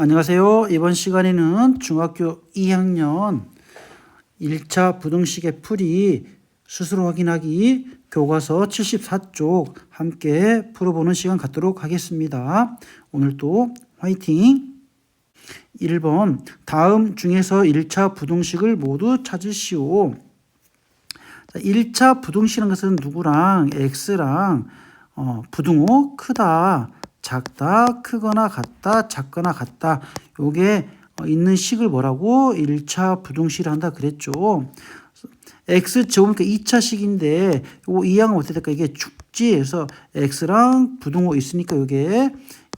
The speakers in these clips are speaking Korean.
안녕하세요. 이번 시간에는 중학교 2학년 1차 부등식의 풀이 스스로 확인하기 교과서 74쪽 함께 풀어보는 시간 갖도록 하겠습니다. 오늘도 화이팅! 1번 다음 중에서 1차 부등식을 모두 찾으시오. 자, 1차 부등식이라는 것은 누구랑 x랑 어, 부등호 크다, 작다, 크거나 같다, 작거나 같다. 요게 어, 있는 식을 뭐라고 1차 부등식을 한다 그랬죠. x 제곱이니까 2차 식인데 요거 이항은 어떻게 될까? 이게 축지 해서 x랑 부등호 있으니까 요게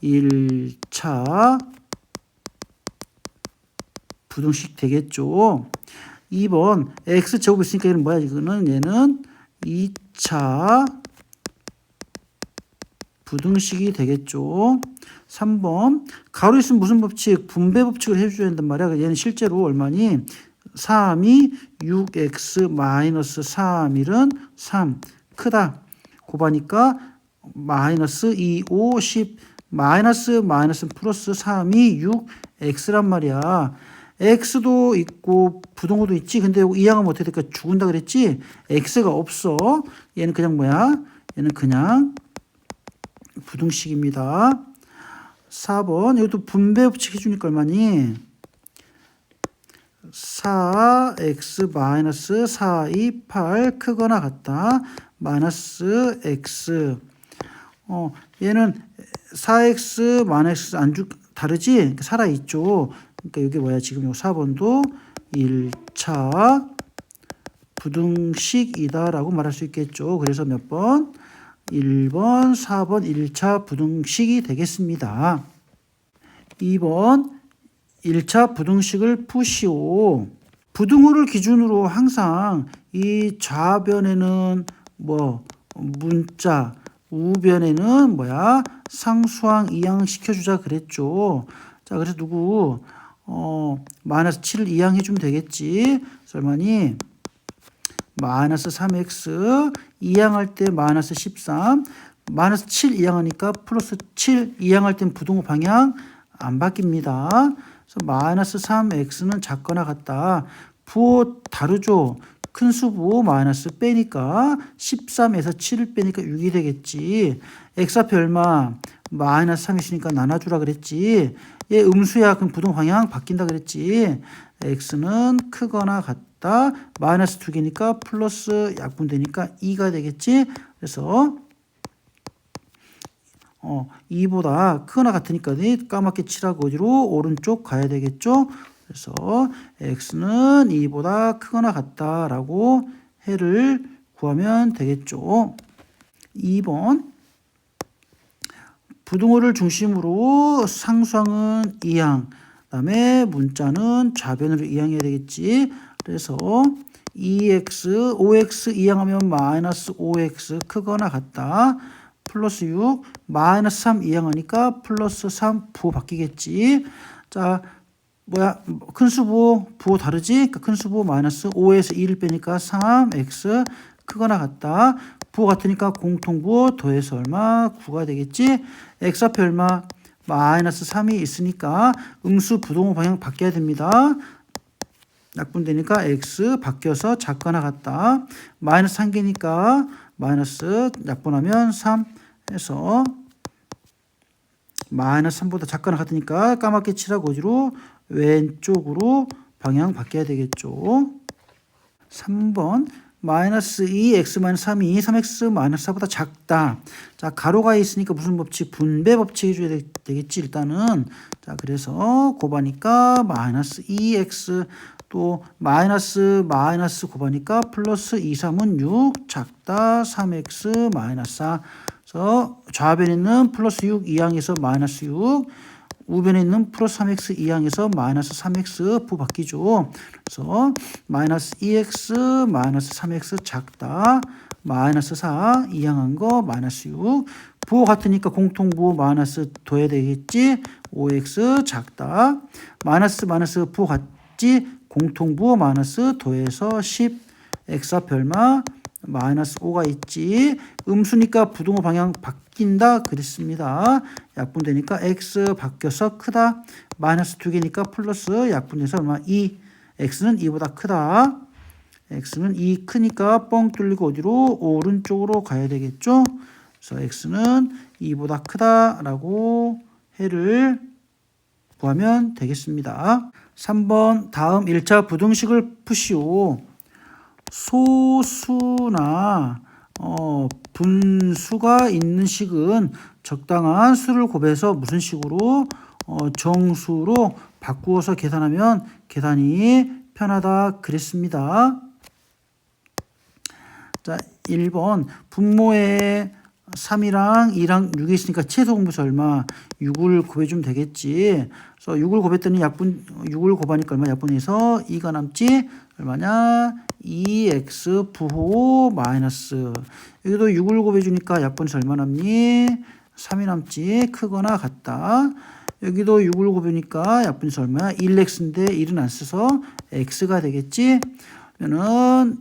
1차 부등식 되겠죠. 2번 x 제곱 있으니까 얘는 뭐야? 이거는 얘는 2차 부등식이 되겠죠. 3번 가로 있으면 무슨 법칙? 분배 법칙을 해줘야 된단 말이야. 얘는 실제로 얼마니? 3이 6x 마이너스 3, 1은 3 크다. 곱하니까 마이너스 2, 5, 10 마이너스 마이너스 플러스 3이 6x란 말이야. x도 있고 부동호도 있지. 근데 이 양은 어떻게 될까? 죽은다 그랬지? x가 없어. 얘는 그냥 뭐야? 얘는 그냥 부등식입니다. 4번 이것도 분배 법칙 해주니까 얼마니? 4x 마이너스 4, 2, 8 크거나 같다. 마이너스 x 어 얘는 4x 마이너스 안 주, 다르지? 그러니까 살아있죠. 그러니까 이게 뭐야? 지금 요 4번도 1차 부등식이다라고 말할 수 있겠죠. 그래서 몇 번? 1번, 4번 1차 부등식이 되겠습니다. 2번 1차 부등식을 푸시오. 부등호를 기준으로 항상 이 좌변에는 뭐 문자, 우변에는 뭐야? 상수항 이항 시켜 주자 그랬죠. 자, 그래서 누구 어 마이너스 7을 이항해 주면 되겠지. 설마니 마이너스 3x 이항할 때 마이너스 13 마이너스 7 이항하니까 플러스 7 이항할 땐 부등호 방향 안 바뀝니다. 그래서 마이너스 3x는 작거나 같다. 부호 다르죠. 큰 수부 마이너스 빼니까 13에서 7을 빼니까 6이 되겠지. x앞에 얼마? 마이너스 3 있으니까 나눠주라 그랬지. 얘 음수야. 그럼 부동 방향 바뀐다 그랬지. X는 크거나 같다. 마이너스 2개니까 플러스 약분되니까 2가 되겠지. 그래서 어, 2보다 크거나 같으니까 까맣게 칠하고 어디로 오른쪽 가야 되겠죠. 그래서 x는 2보다 크거나 같다라고 해를 구하면 되겠죠. 2번 부등호를 중심으로 상수항은 이항, 그 다음에 문자는 좌변으로 이항해야 되겠지. 그래서 2x, 5x 이항하면 마이너스 5x 크거나 같다. 플러스 6, 마이너스 3 이항하니까 플러스 3 부호 바뀌겠지. 자, 뭐야? 큰 수부 부호 다르지? 그러니까 큰 수부 마이너스 5에서 2를 빼니까 3x 크거나 같다. 부호 같으니까 공통부호 더해서 얼마? 9가 되겠지? x 앞에 얼마? 마이너스 3이 있으니까 음수 부동호 방향 바뀌어야 됩니다. 약분되니까 x 바뀌어서 작거나 같다. 마이너스 3개니까 마이너스 약분하면 3 해서 마이너스 3보다 작거나 같으니까 까맣게 칠하고 어디로 왼쪽으로 방향 바뀌어야 되겠죠. 3번 마이너스 2x 마이너스 3이 3x 마이너스 4보다 작다. 자 가로가 있으니까 무슨 법칙? 분배 법칙 해줘야 되 겠지 일단은. 자 그래서 곱하니까 마이너스 2x 또 마이너스 마이너스 곱하니까 플러스 2, 3은 6 작다 3x 마이너스 4 그래서 좌변에 있는 플러스 6 이항에서 마이너스 6 우변에 있는 플러스 3x 이항에서 마이너스 3x 부 바뀌죠. 그래서 마이너스 2x 마이너스 3x 작다 마이너스 4 이항한 거 마이너스 6 부호 같으니까 공통부호 마이너스 둬야 되겠지. 5x 작다 마이너스 마이너스 부호 같지. 공통부호 마이너스 더해서 10 x 앞 별마 마이너스 5가 있지. 음수니까 부동호 방향 바뀌 바뀐다 그랬습니다. 약분되니까 x 바뀌어서 크다. 마이너스 2개니까 플러스 약분돼서 얼마 2. x는 2보다 크다. x는 2 크니까 뻥 뚫리고 어디로 오른쪽으로 가야 되겠죠. 그래서 x는 2보다 크다라고 해를 구하면 되겠습니다. 3번 다음 1차 부등식을 푸시오. 소수나 어, 분수가 있는 식은 적당한 수를 곱해서 무슨 식으로 어, 정수로 바꾸어서 계산하면 계산이 편하다 그랬습니다. 자, 1번 분모에 3이랑 2랑 6이 있으니까 최소 공부수 얼마? 6을 곱해주면 되겠지. 그래서 6을 곱했더니 약분 6을 곱하니까 얼마 약분해서 2가 남지? 얼마냐? 2x 부호 마이너스 여기도 6을 곱해주니까 약분해서 얼마 남니? 3이 남지? 크거나 같다. 여기도 6을 곱하니까 약분해서 얼마야? 1x인데 1은 안 써서 x가 되겠지? 그러면은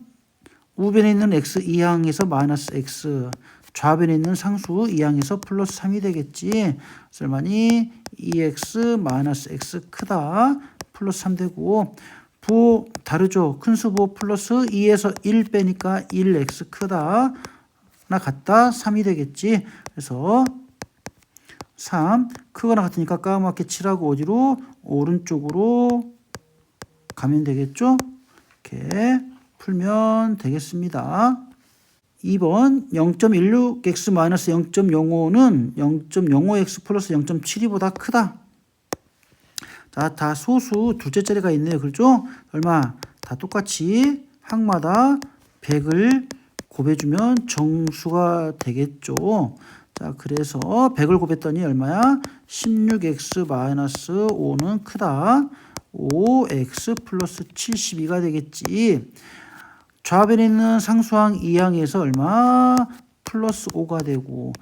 우변에 있는 x 이항에서 마이너스 x 좌변에 있는 상수 이항에서 플러스 3이 되겠지. 얼마니 2x 마이너스 x 크다. 플러스 3 되고 부호 다르죠. 큰 수부 플러스 2에서 1 빼니까 1x 크다. 나 같다. 3이 되겠지. 그래서 3 크거나 같으니까 까맣게 칠하고 어디로 오른쪽으로 가면 되겠죠. 이렇게 풀면 되겠습니다. 2번 0.16x-0.05는 0.05x 플러스 0.72보다 크다. 자, 다 소수 둘째 자리가 있네요. 그렇죠? 얼마? 다 똑같이 항마다 100을 곱해주면 정수가 되겠죠. 자, 그래서 100을 곱했더니 얼마야? 16x-5는 크다. 5x 플러스 72가 되겠지. 좌변에 있는 상수항 이항에서 얼마? 플러스 5가 되고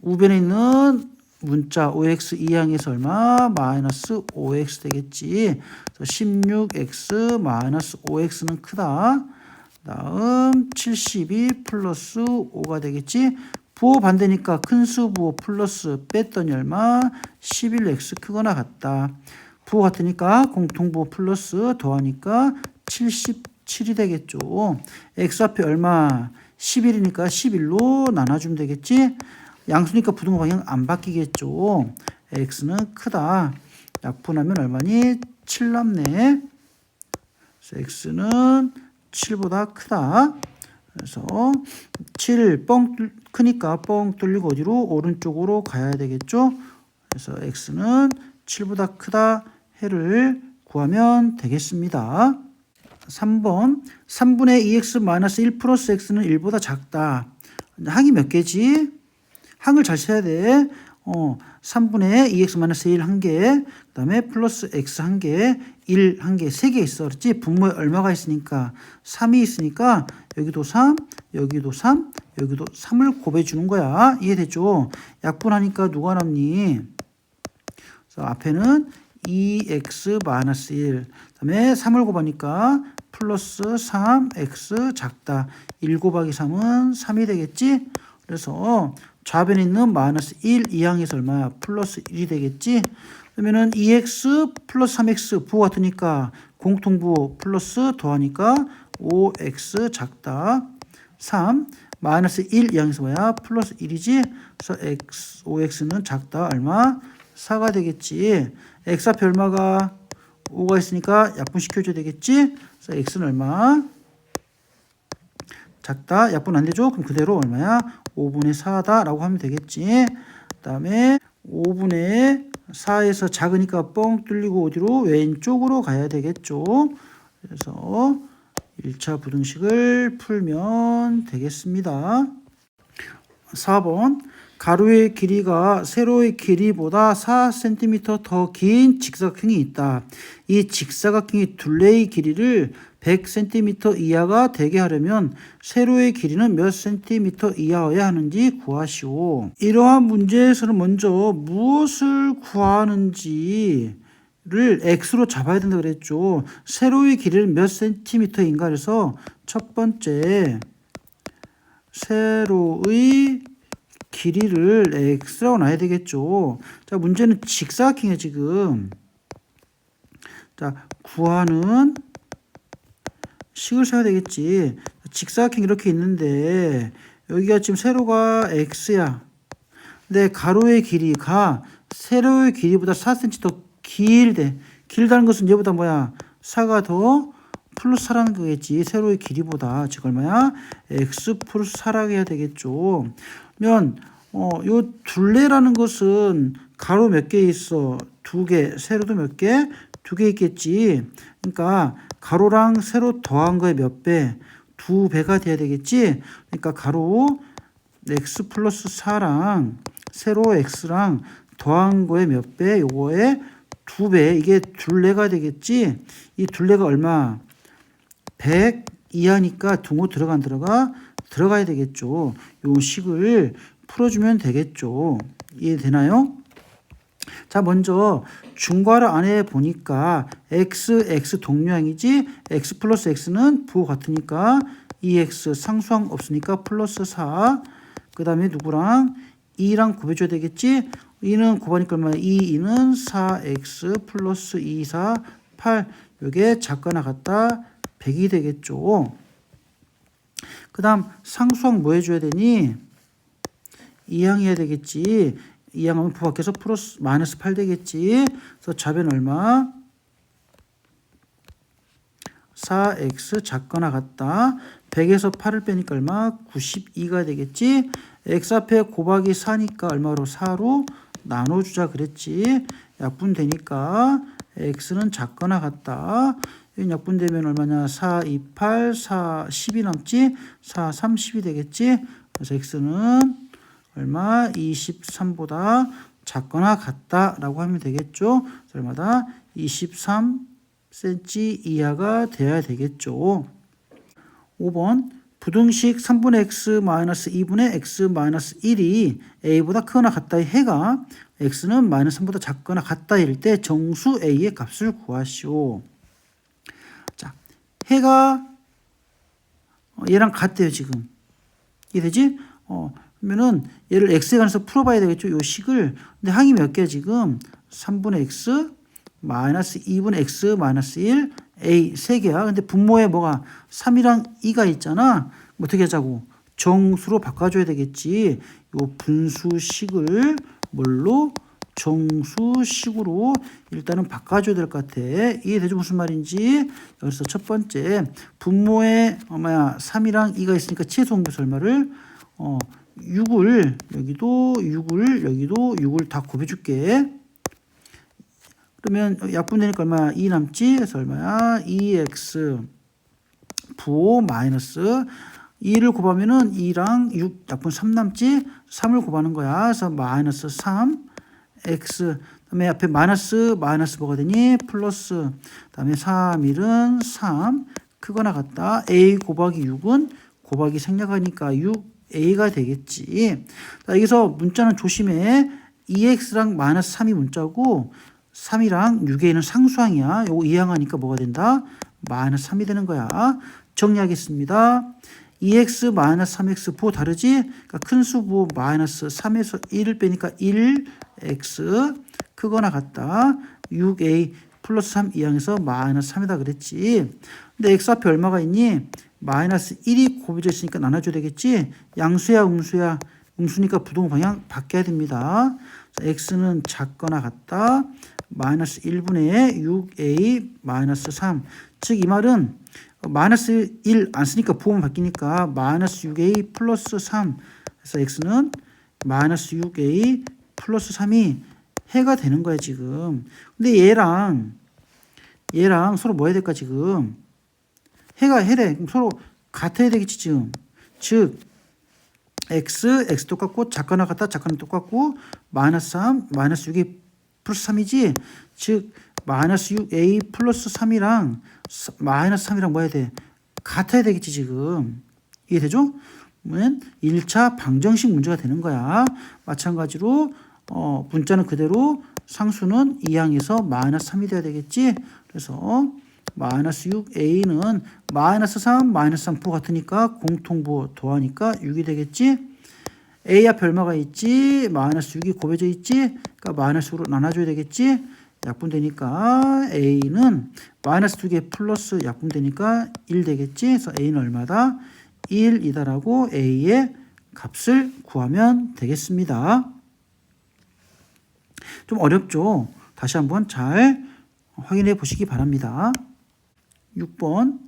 우변에 있는 문자 5x 이항에서 얼마? 마이너스 5x 되겠지. 16x 마이너스 5x는 크다. 다음 72 플러스 5가 되겠지. 부호 반대니까 큰 수 부호 플러스 뺐더니 얼마? 11x 크거나 같다. 부호 같으니까 공통부호 플러스 더하니까 77이 되겠죠. x 앞에 얼마? 11이니까 11로 나눠주면 되겠지. 양수니까 부등호 방향 안 바뀌겠죠. x는 크다. 약분하면 얼마니? 7 남네. x는 7보다 크다. 그래서 7 뻥 크니까 뻥 뚫리고 어디로? 오른쪽으로 가야 되겠죠. 그래서 x는 7보다 크다 해를 구하면 되겠습니다. 3번 3분의 2x 마이너스 1 플러스 x는 1보다 작다. 항이 몇 개지? 항을 잘 쳐야 돼. 어, 3분의 2x 마이너스 1 한 개, 그 다음에 플러스 x 한 개, 1 한 개, 세 개 있어. 그렇지? 분모에 얼마가 있으니까 3이 있으니까 여기도 3, 여기도 3, 여기도 3을 곱해 주는 거야. 이해되죠? 약분하니까 누가 남니? 앞에는 2x 마이너스 1. 그다음에 3을 곱하니까 플러스 3x 작다. 1 곱하기 3은 3이 되겠지? 그래서 좌변에 있는 마이너스 1 이항에서 얼마? 플러스 1이 되겠지? 그러면은 2x 플러스 3x 부호 같으니까 공통부호 플러스 더하니까 5x 작다. 3 마이너스 1 이항에서 뭐야? 플러스 1이지? 그래서 x, 5x는 작다. 얼마? 4가 되겠지. x 앞에 얼마가 5가 있으니까 약분시켜줘야 되겠지? 그래서 x는 얼마? 작다. 약분 안 되죠? 그럼 그대로 얼마야? 5분의 4다라고 하면 되겠지. 그 다음에 5분의 4에서 작으니까 뻥 뚫리고 어디로? 왼쪽으로 가야 되겠죠. 그래서 1차 부등식을 풀면 되겠습니다. 4번 가로의 길이가 세로의 길이보다 4cm 더 긴 직사각형이 있다. 이 직사각형의 둘레의 길이를 100cm 이하가 되게 하려면 세로의 길이는 몇 cm 이하여야 하는지 구하시오. 이러한 문제에서는 먼저 무엇을 구하는지 를 x로 잡아야 된다 그랬죠. 세로의 길이는 몇 cm인가 그래서 첫 번째 세로의 길이를 x라고 놔야 되겠죠. 자, 문제는 직사각형이에요, 지금. 자, 구하는 식을 써야 되겠지. 직사각형 이렇게 있는데 여기가 지금 세로가 x야. 근데 가로의 길이가 세로의 길이보다 4cm 더 길대. 길다는 것은 얘보다 뭐야? 4가 더 플러스 4라는 거겠지. 세로의 길이보다 즉 얼마야? x 플러스 4라고 해야 되겠죠. 면 어, 요 둘레라는 것은 가로 몇 개 있어? 두 개. 세로도 몇 개? 두 개 있겠지. 그러니까 가로랑 세로 더한 거에 몇 배? 두 배가 돼야 되겠지. 그러니까 가로 x 플러스 4랑 세로 x랑 더한 거에 몇 배? 요거에 두 배. 이게 둘레가 되겠지. 이 둘레가 얼마? 100 이하니까 등호 들어가 안 들어가? 들어가야 되겠죠. 요 식을 풀어주면 되겠죠. 이해되나요? 자, 먼저 중괄호 안에 보니까 x, x 동류항이지 x 플러스 x는 부호 같으니까 2x 상수항 없으니까 플러스 4. 그 다음에 누구랑 2랑 곱해줘야 되겠지? 2는 곱하니까 얼마야? 2, 2는 4x 플러스 2, 4, 8. 요게 작거나 같다 100이 되겠죠. 그 다음 상수항 뭐 해줘야 되니? 2항 해야 되겠지. 2항하면 부 밖에서 플러스 마이너스 8 되겠지. 그래서 좌변 얼마? 4x 작거나 같다. 100에서 8을 빼니까 얼마? 92가 되겠지. x 앞에 곱하기 4니까 얼마로? 4로 나눠주자 그랬지. 약분 되니까 x는 작거나 같다. 이 약분되면 얼마냐? 4, 2, 8, 4, 10이 남지? 4, 30이 되겠지? 그래서 x는 얼마? 23보다 작거나 같다라고 하면 되겠죠? 얼마다? 23cm 이하가 돼야 되겠죠. 5번 부등식 3분의 x 마이너스 2분의 x 마이너스 1이 a보다 크거나 같다의 해가 x는 마이너스 3보다 작거나 같다일 때 정수 a의 값을 구하시오. 자, 해가 어, 얘랑 같대요 지금. 이해되지? 어, 그러면은 얘를 x에 관해서 풀어봐야 되겠죠. 요 식을. 근데 항이 몇 개야 지금? 3분의 x 마이너스 2분의 x 마이너스 1 a 세 개야. 근데 분모에 뭐가 3이랑 2가 있잖아. 뭐 어떻게 하자고? 정수로 바꿔줘야 되겠지. 요 분수식을 뭘로? 정수식으로 일단은 바꿔줘야 될 것 같아. 이해되죠? 무슨 말인지. 그래서 첫 번째 분모에 얼마야? 3이랑 2가 있으니까 최소 공배수 얼마를? 어, 6을 여기도 6을 여기도 6을 다 곱해줄게. 그러면 약분되니까 얼마야? 2 남지? 그래서 얼마야? 2x 부호 마이너스 2를 곱하면은 2랑 6 약분 3 남지? 3을 곱하는 거야. 그래서 마이너스 3 x 그다음에 앞에 마이너스 마이너스 되니? 플러스 그다음에 3 1은 3 크거나 같다. a 곱하기 6은 곱하기 생략하니까 6 a가 되겠지. 자, 여기서 문자는 조심해. 2x랑 마이너스 3이 문자고 3이랑 6a는 상수항이야. 요거 이항하니까 뭐가 된다? 마이너스 3이 되는 거야. 정리하겠습니다. 2x 마이너스 3x 부호 다르지? 그러니까 큰수 부호 마이너스 3에서 1을 빼니까 1x 크거나 같다. 6a 플러스 3 이항에서 마이너스 3이다 그랬지. 근데 x 앞에 얼마가 있니? 마이너스 1이 곱해져 있으니까 나눠줘야 되겠지? 양수야 음수야? 음수니까 부동 방향 바뀌어야 됩니다. 자, x는 작거나 같다. 마이너스 1분의 6a 마이너스 3. 즉 이 말은 마이너스 1 안 쓰니까 부호만 바뀌니까 마이너스 6a 플러스 3. 그래서 x는 마이너스 6a 플러스 3이 해가 되는 거야 지금. 근데 얘랑 얘랑 서로 뭐 해야 될까 지금? 해가 해래. 그럼 서로 같아야 되겠지 지금. 즉 x x 똑같고 작거나 같다 작거나 똑같고 마이너스 3 마이너스 6이 플러스 3이지. 즉 마이너스 6a 플러스 3이랑 마이너스 3이랑 뭐 해야 돼? 같아야 되겠지 지금. 이해되죠? 그러면 1차 방정식 문제가 되는 거야. 마찬가지로 어, 문자는 그대로 상수는 2항에서 마이너스 3이 돼야 되겠지. 그래서 마이너스 6a는 마이너스 3 마이너스 3 부호 같으니까 공통부호 더하니까 6이 되겠지. A 앞에 얼마가 있지? 마이너스 6이 곱해져 있지? 그러니까 마이너스로 나눠줘야 되겠지? 약분 되니까 A는 마이너스 2개 플러스 약분 되니까 1 되겠지? 그래서 A는 얼마다? 1이다라고 A의 값을 구하면 되겠습니다. 좀 어렵죠? 다시 한번 잘 확인해 보시기 바랍니다. 6번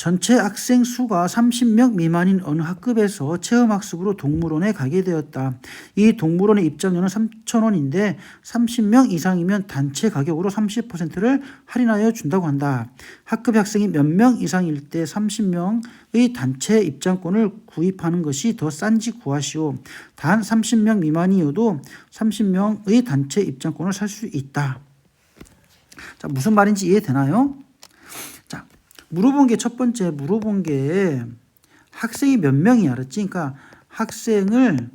전체 학생 수가 30명 미만인 어느 학급에서 체험학습으로 동물원에 가게 되었다. 이 동물원의 입장료는 3,000원인데 30명 이상이면 단체 가격으로 30%를 할인하여 준다고 한다. 학급 학생이 몇 명 이상일 때 30명의 단체 입장권을 구입하는 것이 더 싼지 구하시오. 단 30명 미만이어도 30명의 단체 입장권을 살 수 있다. 자, 무슨 말인지 이해되나요? 자, 물어본 게 첫 번째 물어본 게 학생이 몇 명이 알았지? 그러니까 학생을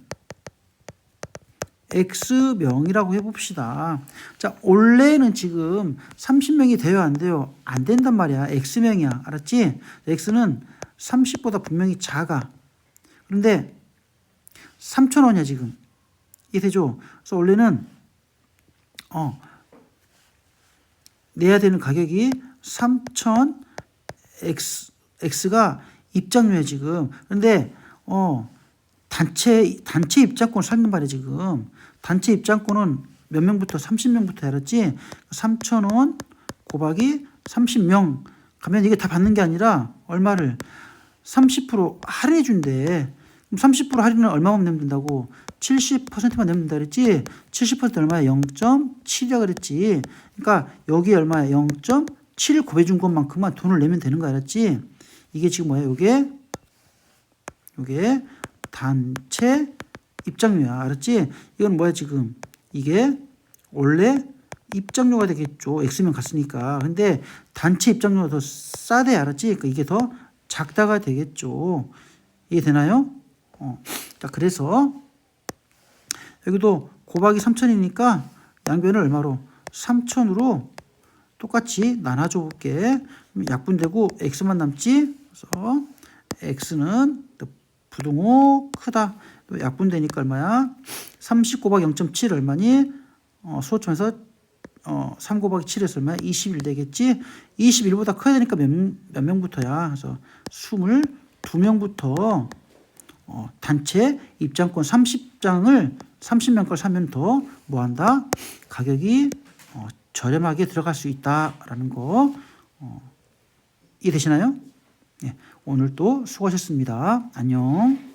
X명이라고 해봅시다. 자, 원래는 지금 30명이 돼요, 안 돼요? 안 된단 말이야. X명이야. 알았지? X는 30보다 분명히 작아. 그런데 3,000원이야, 지금. 이해되죠? 그래서 원래는, 어, 내야 되는 가격이 3,000 X, X가 입장료야, 지금. 근데, 어, 단체, 단체 입장권 살는 말이야, 지금. 단체 입장권은 몇 명부터? 30명부터 알았지? 3,000원 곱하기 30명. 가면 이게 다 받는 게 아니라, 얼마를? 30% 할인해 준대. 그럼 30% 할인은 얼마만 내면 된다고? 70%만 내면 된다 그랬지? 70% 얼마야? 0.7이라 그랬지? 그러니까 여기 얼마야? 0.7 곱해준 것만큼만 돈을 내면 되는 거 알았지? 이게 지금 뭐야? 요게 요게 단체 입장료야. 알았지? 이건 뭐야 지금? 이게 원래 입장료가 되겠죠. X면 갔으니까. 근데 단체 입장료가 더 싸대. 알았지? 그러니까 이게 더 작다가 되겠죠. 이해 되나요? 어. 자, 그래서 여기도 곱하기 3천이니까 양변을 얼마로? 3천으로 똑같이 나눠줘 볼게. 약분되고 x만 남지. 그래서 x는 부등호 크다. 또 약분되니까 얼마야? 30 곱하기 0.7 얼마니? 어, 수호점에서 어, 3 곱하기 7에서 얼마야? 21 되겠지? 21보다 커야 되니까 몇, 몇 명부터야? 그래서 22명부터 어, 단체 입장권 30장을 30명 걸 사면 더 뭐한다? 가격이 어, 저렴하게 들어갈 수 있다라는 거 어, 이해되시나요? 예, 오늘도 수고하셨습니다. 안녕.